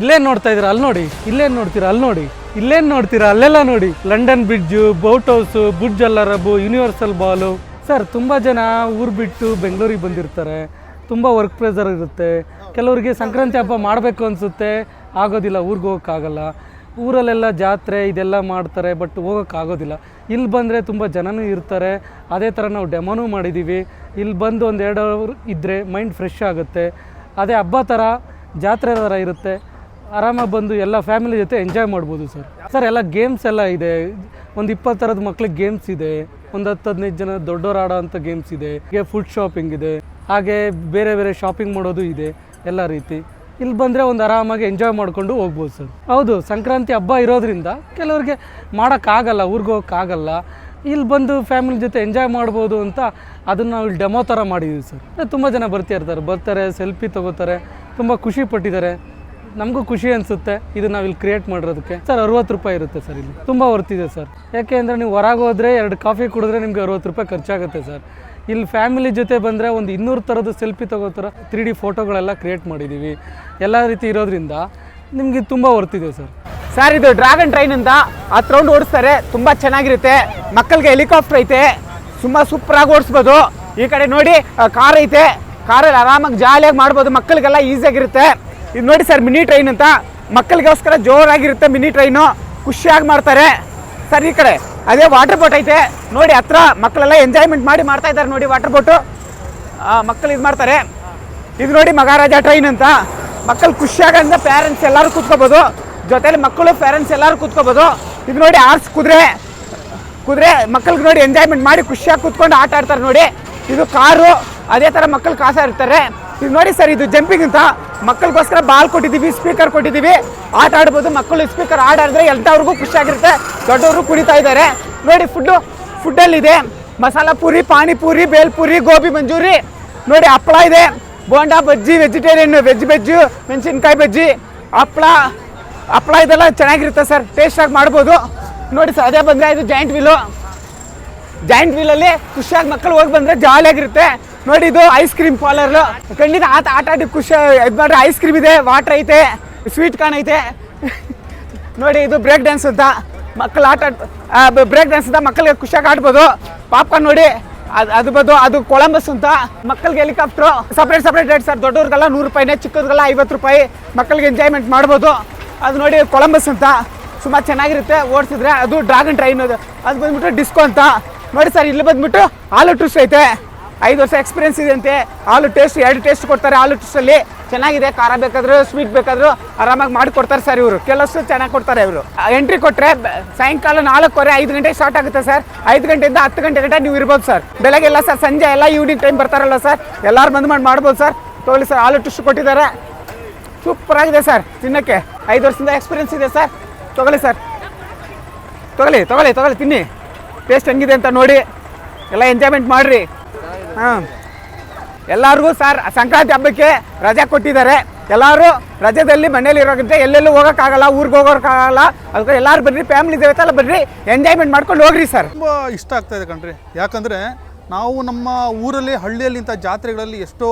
ಇಲ್ಲೇನ್ ನೋಡ್ತಾ ಇದ್ದೀರಾ? ಅಲ್ಲಿ ನೋಡಿ. ಇಲ್ಲೇನು ನೋಡ್ತೀರಾ? ಅಲ್ಲಿ ನೋಡಿ. ಇಲ್ಲೇನು ನೋಡ್ತೀರಾ? ಅಲ್ಲೆಲ್ಲ ನೋಡಿ. ಲಂಡನ್ ಬ್ರಿಡ್ಜು, ಬೌಟ್ ಹೌಸು ಬುಡ್ಜ್ ಅಲ್ಲರಬು ಯೂನಿವರ್ಸಲ್ ಬಾಲು. ಸರ್, ತುಂಬ ಜನ ಊರು ಬಿಟ್ಟು ಬೆಂಗಳೂರಿಗೆ ಬಂದಿರ್ತಾರೆ. ತುಂಬ ವರ್ಕ್ ಪ್ರೆಸರ್ ಇರುತ್ತೆ. ಕೆಲವರಿಗೆ ಸಂಕ್ರಾಂತಿ ಹಬ್ಬ ಮಾಡಬೇಕು ಅನಿಸುತ್ತೆ. ಆಗೋದಿಲ್ಲ, ಊರಿಗೆ ಹೋಗೋಕ್ಕಾಗಲ್ಲ. ಊರಲ್ಲೆಲ್ಲ ಜಾತ್ರೆ ಇದೆಲ್ಲ ಮಾಡ್ತಾರೆ, ಬಟ್ ಹೋಗೋಕ್ಕಾಗೋದಿಲ್ಲ. ಇಲ್ಲಿ ಬಂದರೆ ತುಂಬ ಜನನೂ ಇರ್ತಾರೆ. ಅದೇ ಥರ ನಾವು ಡೆಮೋನೂ ಮಾಡಿದ್ದೀವಿ ಇಲ್ಲಿ ಬಂದು ಒಂದು ಎರಡು ಅವರ್ ಇದ್ದರೆ ಮೈಂಡ್ ಫ್ರೆಶ್ ಆಗುತ್ತೆ. ಅದೇ ಹಬ್ಬ ಥರ ಜಾತ್ರೆ ಥರ ಇರುತ್ತೆ. ಆರಾಮಾಗಿ ಬಂದು ಎಲ್ಲ ಫ್ಯಾಮಿಲಿ ಜೊತೆ ಎಂಜಾಯ್ ಮಾಡ್ಬೋದು ಸರ್. ಸರ್, ಎಲ್ಲ ಗೇಮ್ಸ್ ಎಲ್ಲ ಇದೆ. ಒಂದು ಇಪ್ಪತ್ತು ಥರದ ಮಕ್ಳಿಗೆ ಗೇಮ್ಸ್ ಇದೆ. ಒಂದು ಹತ್ತು ಹದಿನೈದು ಜನ ದೊಡ್ಡವ್ರು ಆಡೋ ಅಂಥ ಗೇಮ್ಸ್ ಇದೆ. ಹಾಗೆ ಫುಡ್ ಶಾಪಿಂಗ್ ಇದೆ. ಹಾಗೆ ಬೇರೆ ಬೇರೆ ಶಾಪಿಂಗ್ ಮಾಡೋದು ಇದೆ. ಎಲ್ಲ ರೀತಿ. ಇಲ್ಲಿ ಬಂದರೆ ಒಂದು ಆರಾಮಾಗಿ ಎಂಜಾಯ್ ಮಾಡ್ಕೊಂಡು ಹೋಗ್ಬೋದು ಸರ್. ಹೌದು, ಸಂಕ್ರಾಂತಿ ಹಬ್ಬ ಇರೋದ್ರಿಂದ ಕೆಲವ್ರಿಗೆ ಮಾಡೋಕ್ಕಾಗಲ್ಲ, ಊರಿಗೆ ಹೋಗೋಕ್ಕಾಗಲ್ಲ. ಇಲ್ಲಿ ಬಂದು ಫ್ಯಾಮಿಲಿ ಜೊತೆ ಎಂಜಾಯ್ ಮಾಡ್ಬೋದು ಅಂತ ಅದನ್ನು ನಾವು ಇಲ್ಲಿ ಡೆಮೋ ಥರ ಮಾಡಿದ್ದೀವಿ ಸರ್. ತುಂಬ ಜನ ಬರ್ತಾ ಇರ್ತಾರೆ. ಬರ್ತಾರೆ ಸೆಲ್ಫಿ ತೊಗೋತಾರೆ. ತುಂಬ ಖುಷಿ ಪಟ್ಟಿದ್ದಾರೆ. ನಮಗೂ ಖುಷಿ ಅನಿಸುತ್ತೆ. ಇದು ನಾವು ಇಲ್ಲಿ ಕ್ರಿಯೇಟ್ ಮಾಡಿರೋದಕ್ಕೆ. ಸರ್, ಅರವತ್ತು ರೂಪಾಯಿ ಇರುತ್ತೆ ಸರ್ ಇಲ್ಲಿ. ತುಂಬ ವರ್ತಿದೆ ಸರ್. ಯಾಕೆ ಅಂದರೆ ನೀವು ಹೊರಗೆ ಹೋದರೆ ಎರಡು ಕಾಫಿ ಕುಡಿದ್ರೆ ನಿಮಗೆ ಅರವತ್ತು ರೂಪಾಯಿ ಖರ್ಚಾಗುತ್ತೆ ಸರ್. ಇಲ್ಲಿ ಫ್ಯಾಮಿಲಿ ಜೊತೆ ಬಂದರೆ ಒಂದು ಇನ್ನೂರು ಥರದ್ದು ಸೆಲ್ಫಿ ತಗೋತರ ತ್ರೀ ಡಿ ಫೋಟೋಗಳೆಲ್ಲ ಕ್ರಿಯೇಟ್ ಮಾಡಿದ್ದೀವಿ ಎಲ್ಲ ರೀತಿ ಇರೋದ್ರಿಂದ ನಿಮಗೆ ತುಂಬ ವರ್ತಿದೆ ಸರ್. ಸರ್ ಇದು ಡ್ರ್ಯಾಗನ್ ಟ್ರೈನ್ ಅಂತ ಹತ್ತು ರೌಂಡ್ ಓಡಿಸ್ತಾರೆ. ತುಂಬ ಚೆನ್ನಾಗಿರುತ್ತೆ. ಮಕ್ಕಳಿಗೆ ಹೆಲಿಕಾಪ್ಟರ್ ಐತೆ. ತುಂಬ ಸೂಪರಾಗಿ ಓಡಿಸ್ಬೋದು. ಈ ಕಡೆ ನೋಡಿ ಕಾರ್ ಐತೆ. ಕಾರಲ್ಲಿ ಆರಾಮಾಗಿ ಜಾಲಿಯಾಗಿ ಮಾಡ್ಬೋದು. ಮಕ್ಕಳಿಗೆಲ್ಲ ಈಸಿಯಾಗಿರುತ್ತೆ ಇದು ನೋಡಿ ಸರ್, ಮಿನಿ ಟ್ರೈನ್ ಅಂತ. ಮಕ್ಕಳಿಗೋಸ್ಕರ ಜೋರಾಗಿರುತ್ತೆ ಮಿನಿ ಟ್ರೈನು. ಖುಷಿಯಾಗಿ ಮಾಡ್ತಾರೆ. ಸರ್, ಈ ಕಡೆ ಅದೇ ವಾಟರ್ ಬೋಟ್ ಐತೆ. ನೋಡಿ, ಹತ್ರ ಮಕ್ಕಳೆಲ್ಲ ಎಂಜಾಯ್ಮೆಂಟ್ ಮಾಡಿ ಮಾಡ್ತಾ ಇದ್ದಾರೆ ನೋಡಿ ವಾಟರ್ ಬೋಟು ಮಕ್ಕಳು ಇದು ಮಾಡ್ತಾರೆ. ಇದು ನೋಡಿ ಮಹಾರಾಜ ಟ್ರೈನ್ ಅಂತ. ಮಕ್ಕಳು ಖುಷಿಯಾಗಂದ ಪೇರೆಂಟ್ಸ್ ಎಲ್ಲರೂ ಕೂತ್ಕೋಬೋದು. ಜೊತೆಯಲ್ಲಿ ಮಕ್ಕಳು ಪೇರೆಂಟ್ಸ್ ಎಲ್ಲರೂ ಕೂತ್ಕೋಬೋದು. ಇದು ನೋಡಿ ಆರ್ಸ್ ಕುದುರೆ. ಕುದುರೆ, ಮಕ್ಕಳಿಗೆ ನೋಡಿ ಎಂಜಾಯ್ಮೆಂಟ್ ಮಾಡಿ ಖುಷಿಯಾಗಿ ಕೂತ್ಕೊಂಡು ಆಟ ಆಡ್ತಾರೆ ನೋಡಿ. ಇದು ಕಾರು. ಅದೇ ಥರ ಮಕ್ಕಳು ಕಾಸ ಇರ್ತಾರೆ ಇದು ನೋಡಿ ಸರ್, ಇದು ಜಂಪಿಂಗ್ ಅಂತ. ಮಕ್ಕಳಿಗೋಸ್ಕರ ಬಾಲ್ ಕೊಟ್ಟಿದ್ದೀವಿ ಸ್ಪೀಕರ್ ಕೊಟ್ಟಿದ್ದೀವಿ. ಆಟ ಆಡ್ಬೋದು. ಮಕ್ಕಳು ಸ್ಪೀಕರ್ ಆಡಿದ್ರೆ ಎಂಥವ್ರಿಗೂ ಖುಷಿಯಾಗಿರುತ್ತೆ ದೊಡ್ಡವರು ಕುಡಿತಾ ಇದ್ದಾರೆ. ನೋಡಿ ಫುಡ್ಡು ಫುಡ್ಡಲ್ಲಿದೆ ಮಸಾಲ ಪೂರಿ, ಪಾನಿಪೂರಿ, ಬೇಲ್ಪುರಿ, ಗೋಬಿ ಮಂಜೂರಿ. ನೋಡಿ, ಹಪ್ಪಳ ಇದೆ. ಬೋಂಡಾ, ಬಜ್ಜಿ ವೆಜಿಟೇರಿಯನ್ ವೆಜ್ ಬಜ್ಜಿ ಮೆಣಸಿನ್ಕಾಯಿ ಬಜ್ಜಿ. ಹಪ್ಪಳ ಹಪ್ಪಳ ಇದೆಲ್ಲ ಚೆನ್ನಾಗಿರುತ್ತೆ ಸರ್. ಟೇಸ್ಟಾಗಿ ಮಾಡ್ಬೋದು. ನೋಡಿ ಸರ್, ಅದೇ ಬಂದರೆ ಇದು ಜಾಯಿಂಟ್ ವೀಲು ಜಾಯಿಂಟ್ ವೀಲಲ್ಲಿ ಖುಷಿಯಾಗಿ ಮಕ್ಕಳು ಹೋಗಿ ಬಂದರೆ ಜಾಲಿಯಾಗಿರುತ್ತೆ ನೋಡಿ ಇದು ಐಸ್ ಕ್ರೀಮ್ ಪಾರ್ಲರ್ ಖಂಡಿತ ಆಟ ಆಟ ಖುಷಿ ಇದು ಮಾಡ್ರೆ ಐಸ್ ಕ್ರೀಮ್ ಇದೆ ವಾಟರ್ ಐತೆ ಸ್ವೀಟ್ ಕಾರ್ನ್ ಐತೆ. ನೋಡಿ ಇದು ಬ್ರೇಕ್ ಡ್ಯಾನ್ಸ್ ಅಂತ. ಮಕ್ಕಳು ಆಟ ಬ್ರೇಕ್ ಡ್ಯಾನ್ಸ್ ಅಂತ ಮಕ್ಕಳಿಗೆ ಖುಷಿಯಾಗಿ ಆಡ್ಬೋದು. ಪಾಪ್ಕಾರ್ನ್ ನೋಡಿ, ಅದು ಅದು ಬದು ಅದು ಕೊಳಂಬಸ್ ಅಂತ. ಮಕ್ಕಳಿಗೆ helicopter separate separate rate sir. ದೊಡ್ಡವ್ರಿಗೆಲ್ಲ ನೂರು ರೂಪಾಯಿನೇ, ಚಿಕ್ಕವ್ರಿಗೆಲ್ಲ ಐವತ್ತು ರೂಪಾಯಿ ಮಕ್ಕಳಿಗೆ ಎಂಜಾಯ್ಮೆಂಟ್ ಮಾಡ್ಬೋದು. ಅದು ನೋಡಿ ಕೊಳಂಬಸ್ ಅಂತ. ಸುಮಾರು ಚೆನ್ನಾಗಿರುತ್ತೆ, ಓಡಿಸಿದ್ರೆ. ಅದು ಡ್ರಾಗನ್ ಟ್ರೈನ್ ಅದು. ಅದು ಬಂದ್ಬಿಟ್ಟು ಡಿಸ್ಕೋ ಅಂತ. ನೋಡಿ ಸರ್, ಇಲ್ಲಿ ಬಂದ್ಬಿಟ್ಟು ಆಲೂ ಟ್ರಿಸ್ ಐತೆ. ಐದು ವರ್ಷ ಎಕ್ಸ್ಪೀರಿಯನ್ಸ್ ಇದೆ ಅಂತೆ. ಆಲೂ ಟೇಸ್ಟ್ ಎರಡು ಟೇಸ್ಟ್ ಕೊಡ್ತಾರೆ ಆಲೂ ಟೇಸ್ಟಲ್ಲಿ ಚೆನ್ನಾಗಿದೆ, ಖಾರ ಬೇಕಾದ್ರು ಸ್ವೀಟ್ ಬೇಕಾದ್ರು ಆರಾಮಾಗಿ ಮಾಡಿಕೊಡ್ತಾರೆ ಸರ್ ಇವರು. ಕೆಲಸ ಚೆನ್ನಾಗಿ ಕೊಡ್ತಾರೆ ಇವರು. ಎಂಟ್ರಿ ಕೊಟ್ಟರೆ ಸಾಯಂಕಾಲ ನಾಲ್ಕುವರೆ, ಐದು ಗಂಟೆಗೆ ಸ್ಟಾರ್ಟ್ ಆಗುತ್ತೆ ಸರ್ ಐದು ಗಂಟೆಯಿಂದ ಹತ್ತು ಗಂಟೆ ಗಂಟೆ ನೀವು ಇರ್ಬೋದು ಸರ್ ಬೆಳಗ್ಗೆ ಎಲ್ಲ ಸರ್ ಸಂಜೆ ಎಲ್ಲ ಈವ್ನಿಂಗ್ ಟೈಮ್ ಬರ್ತಾರಲ್ಲ ಸರ್ ಎಲ್ಲರೂ ಬಂದು ಮಾಡಿ ಮಾಡ್ಬೋದು ಸರ್ ತಗೊಳ್ಳಿ ಸರ್ ಆಲೂ ಟೇಸ್ಟ್ ಕೊಟ್ಟಿದ್ದಾರೆ. ಸೂಪರ್ ಆಗಿದೆ ಸರ್ ತಿನ್ನಕ್ಕೆ. ಐದು ವರ್ಷದಿಂದ ಎಕ್ಸ್ಪೀರಿಯನ್ಸ್ ಇದೆ ಸರ್ ತೊಗೊಳ್ಳಿ ಸರ್ ತೊಗೊಳ್ಳಿ ತೊಗೊಳ್ಳಿ ತೊಗೊಳ್ಳಿ, ತಿನ್ನಿ. ಟೇಸ್ಟ್ ಹೆಂಗಿದೆ ಅಂತ ನೋಡಿ. ಎಲ್ಲ ಎಂಜಾಯ್ಮೆಂಟ್ ಮಾಡಿರಿ. ಹಾಂ. ಎಲ್ಲರಿಗೂ ಸರ್, ಸಂಕ್ರಾಂತಿ ಹಬ್ಬಕ್ಕೆ ರಜೆ ಕೊಟ್ಟಿದ್ದಾರೆ. ಎಲ್ಲರೂ ರಜೆದಲ್ಲಿ ಮನೇಲಿ ಇರೋಕ್ಕಿಂತ ಎಲ್ಲೆಲ್ಲೂ ಹೋಗೋಕ್ಕಾಗಲ್ಲ, ಊರಿಗೆ ಹೋಗೋಕ್ಕಾಗಲ್ಲ. ಅದಕ್ಕೆ ಎಲ್ಲರೂ ಬರ್ರಿ ಫ್ಯಾಮಿಲಿ ದೇವತೆಲ್ಲ ಬರ್ರಿ ಎಂಜಾಯ್ಮೆಂಟ್ ಮಾಡ್ಕೊಂಡು ಹೋಗ್ರಿ ಸರ್. ತುಂಬ ಇಷ್ಟ ಆಗ್ತಾ ಇದೆ ಕಣ್ರಿ. ಯಾಕಂದರೆ ನಾವು ನಮ್ಮ ಊರಲ್ಲಿ ಹಳ್ಳಿಯಲ್ಲಿ ಇಂಥ ಜಾತ್ರೆಗಳಲ್ಲಿ ಎಷ್ಟೋ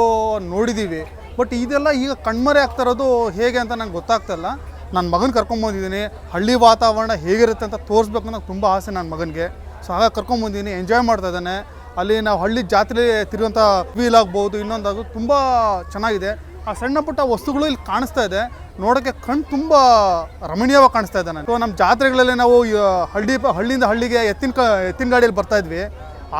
ನೋಡಿದ್ದೀವಿ ಬಟ್ ಇದೆಲ್ಲ ಈಗ ಕಣ್ಮರೆ ಆಗ್ತಾ ಇರೋದು ಹೇಗೆ ಅಂತ ನಂಗೆ ಗೊತ್ತಾಗ್ತಾಯಿಲ್ಲ ನನ್ನ ಮಗನ ಕರ್ಕೊಂಬಂದಿದ್ದೀನಿ ಹಳ್ಳಿ ವಾತಾವರಣ ಹೇಗಿರುತ್ತೆ ಅಂತ ತೋರಿಸ್ಬೇಕು ನಂಗೆ ತುಂಬ ಆಸೆ ನನ್ನ ಮಗನಿಗೆ. ಸೊ ಹಾಗಾಗಿ ಕರ್ಕೊಂಬಂದಿದ್ದೀನಿ ಎಂಜಾಯ್ ಮಾಡ್ತಾ ಇದ್ದಾನೆ. ಅಲ್ಲಿ ನಾವು ಹಳ್ಳಿ ಜಾತ್ರೆ ತಿರುವಂಥ ವೀಲ್ ಆಗ್ಬೋದು ಇನ್ನೊಂದಾಗ ತುಂಬ ಚೆನ್ನಾಗಿದೆ. ಆ ಸಣ್ಣ ಪುಟ್ಟ ವಸ್ತುಗಳು ಇಲ್ಲಿ ಕಾಣಿಸ್ತಾ ಇದೆ. ನೋಡೋಕ್ಕೆ ಕಣ್ಣು ತುಂಬ ರಮಣೀಯವಾಗಿ ಕಾಣಿಸ್ತಾ ಇದೆ ನಾನು ಸೊ ನಮ್ಮ ಜಾತ್ರೆಗಳಲ್ಲಿ ನಾವು ಹಳ್ಳಿ, ಹಳ್ಳಿಯಿಂದ ಹಳ್ಳಿಗೆ ಎತ್ತಿನ ಕ, ಎತ್ತಿನ ಗಾಡಿಯಲ್ಲಿ ಬರ್ತಾ ಇದ್ವಿ.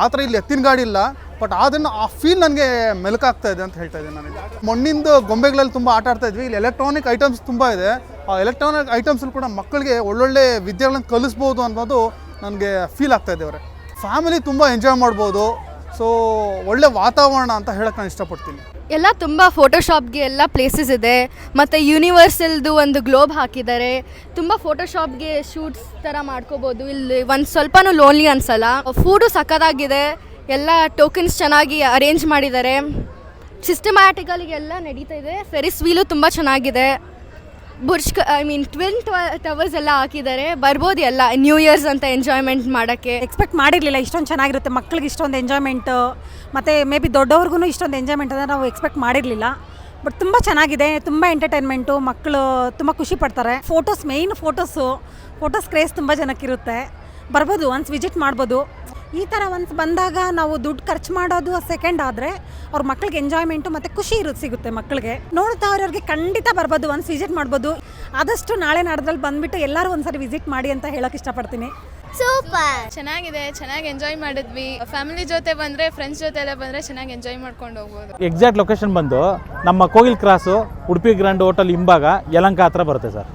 ಆ ಥರ ಇಲ್ಲಿ ಎತ್ತಿನ ಗಾಡಿ ಇಲ್ಲ ಬಟ್ ಅದನ್ನು ಆ ಫೀಲ್ ನನಗೆ ಮೆಲುಕಾಗ್ತಾ ಇದೆ ಅಂತ ಹೇಳ್ತಾ ಇದ್ದೀನಿ ನನಗೆ. ಮಣ್ಣಿಂದ ಗೊಂಬೆಗಳಲ್ಲಿ ತುಂಬ ಆಟ ಆಡ್ತಾ ಇದ್ವಿ. ಇಲ್ಲಿ ಎಲೆಕ್ಟ್ರಾನಿಕ್ ಐಟಮ್ಸ್ ತುಂಬ ಇದೆ. ಆ ಎಲೆಕ್ಟ್ರಾನಿಕ್ ಐಟಮ್ಸಲ್ಲಿ ಕೂಡ ಮಕ್ಕಳಿಗೆ ಒಳ್ಳೊಳ್ಳೆ ವಿದ್ಯೆಗಳನ್ನು ಕಲಿಸ್ಬೋದು ಅನ್ನೋದು ನನಗೆ ಫೀಲ್ ಆಗ್ತಾ ಇದೆ ಅವರೇ. ಫ್ಯಾಮಿಲಿ ತುಂಬ ಎಂಜಾಯ್ ಮಾಡ್ಬೋದು. ಸೊ ಒಳ್ಳೆ ವಾತಾವರಣ ಅಂತ ಹೇಳಕ್ಕೆ ನಾನು ಇಷ್ಟಪಡ್ತೀನಿ. ಎಲ್ಲ ತುಂಬ ಫೋಟೋಶಾಪ್ಗೆ ಎಲ್ಲ ಪ್ಲೇಸಸ್ ಇದೆ. ಮತ್ತು ಯೂನಿವರ್ಸಲ್ದು ಒಂದು ಗ್ಲೋಬ್ ಹಾಕಿದ್ದಾರೆ. ತುಂಬ ಫೋಟೋಶಾಪ್ಗೆ ಶೂಟ್ಸ್ ಥರ ಮಾಡ್ಕೋಬೋದು. ಇಲ್ಲಿ ಒಂದು ಸ್ವಲ್ಪನೂ ಲೋನ್ಲಿ ಅನ್ಸಲ್ಲ. ಫುಡು ಸಖತ್ತಾಗಿದೆ. ಎಲ್ಲ ಟೋಕನ್ಸ್ ಚೆನ್ನಾಗಿ ಅರೇಂಜ್ ಮಾಡಿದ್ದಾರೆ. ಸಿಸ್ಟಮ್ಯಾಟಿಕಲಿಗೆಲ್ಲ ನಡೀತಾ ಇದೆ. ಫೆರಿಸ್ ವೀಲು ತುಂಬ ಚೆನ್ನಾಗಿದೆ. Burj I mean twin towers ಎಲ್ಲ ಹಾಕಿದ್ದಾರೆ. ಬರ್ಬೋದು ಎಲ್ಲ. ನ್ಯೂ ಇಯರ್ಸ್ ಅಂತ ಎಂಜಾಯ್ಮೆಂಟ್ ಮಾಡೋಕ್ಕೆ. ಎಕ್ಸ್ಪೆಕ್ಟ್ ಮಾಡಿರಲಿಲ್ಲ. ಇಷ್ಟೊಂದು ಚೆನ್ನಾಗಿರುತ್ತೆ. ಮಕ್ಳಿಗೆ ಇಷ್ಟೊಂದು ಎಂಜಾಯ್ಮೆಂಟು ಮತ್ತು ಮೇ ಬಿ ದೊಡ್ಡವ್ರಿಗೂ ಇಷ್ಟೊಂದು ಎಂಜಾಯ್ಮೆಂಟ್ ಅಂದರೆ ನಾವು ಎಕ್ಸ್ಪೆಕ್ಟ್ ಮಾಡಿರಲಿಲ್ಲ. ಬಟ್ ತುಂಬ ಚೆನ್ನಾಗಿದೆ. ತುಂಬ ಎಂಟರ್ಟೈನ್ಮೆಂಟು ಮಕ್ಕಳು ತುಂಬ ಖುಷಿ ಪಡ್ತಾರೆ. Photos main photos photos craze ತುಂಬ ಜನಕ್ಕಿರುತ್ತೆ. ಬರ್ಬೋದು. ಒನ್ಸ್ ವಿಸಿಟ್ ಮಾಡ್ಬೋದು. ಈ ಥರ ಒಂದು ಬಂದಾಗ ನಾವು ದುಡ್ಡು ಖರ್ಚು ಮಾಡೋದು ಸೆಕೆಂಡ್ ಆದರೆ ಅವ್ರ ಮಕ್ಳಿಗೆ ಎಂಜಾಯ್ಮೆಂಟು ಮತ್ತು ಖುಷಿ ಇರೋದು ಸಿಗುತ್ತೆ ಮಕ್ಕಳಿಗೆ ನೋಡ್ತಾ ಅವ್ರವ್ರಿಗೆ ಖಂಡಿತ ಬರ್ಬೋದು ಒಂದು ವಿಸಿಟ್ ಮಾಡ್ಬೋದು. ಆದಷ್ಟು ನಾಳೆ ನಾಡ್ದಲ್ಲಿ ಬಂದುಬಿಟ್ಟು ಎಲ್ಲರೂ ಒಂದ್ಸರಿ ವಿಸಿಟ್ ಮಾಡಿ ಅಂತ ಹೇಳೋಕೆ ಇಷ್ಟಪಡ್ತೀನಿ. ಸೂಪರ್ ಚೆನ್ನಾಗಿದೆ ಚೆನ್ನಾಗಿ ಎಂಜಾಯ್ ಮಾಡಿದ್ವಿ. ಫ್ಯಾಮಿಲಿ ಜೊತೆ ಬಂದ್ರೆ ಫ್ರೆಂಡ್ಸ್ ಜೊತೆ ಎಲ್ಲ ಬಂದ್ರೆ ಚೆನ್ನಾಗಿ ಎಂಜಾಯ್ ಮಾಡ್ಕೊಂಡು ಹೋಗ್ಬೋದು. ಎಕ್ಸಾಕ್ಟ್ ಲೊಕೇಶನ್ ಬಂದು ನಮ್ಮ Kogil cross Udupi grand hotel ಹಿಂಭಾಗ ಯಲಂಕ ಹತ್ರ ಬರುತ್ತೆ ಸರ್.